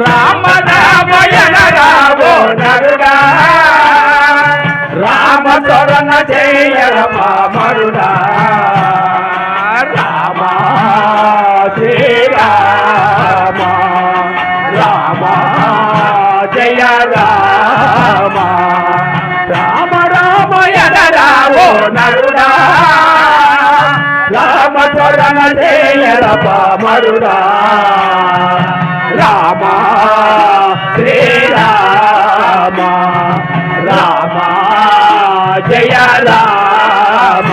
రామ రామయణ రామో నరుడా. రామ తొరణ చేయ రామరుడా రామ శ్రీరామ. రామ జయ రామ స్మరణ చేయర రామ శ్రీరామ రామ జయ రామ.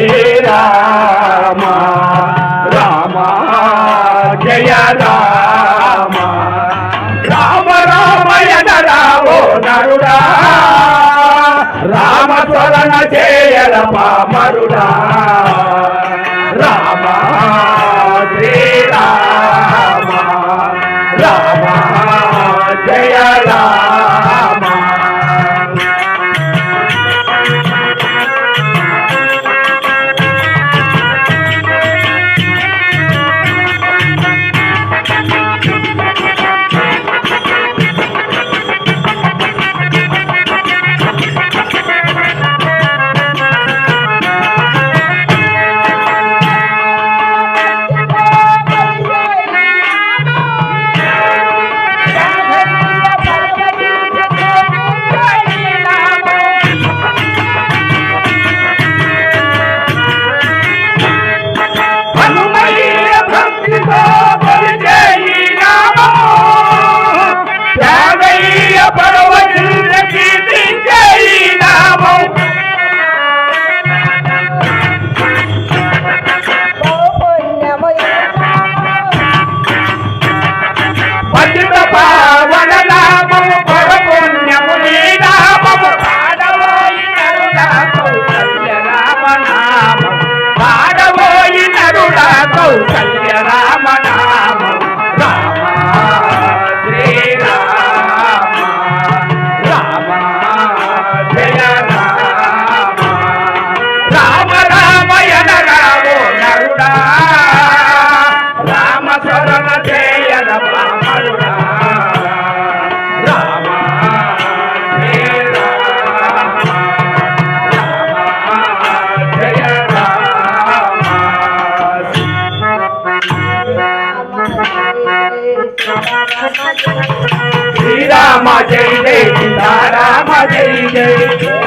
శ్రీరామ రామ జయ రామ. రామ రామయన రావో నరుడా. రామ స్మరణ చేయర పామరుడా. రామ శ్రీరామ రామ జయ రామ. ஜெய் ஜெய்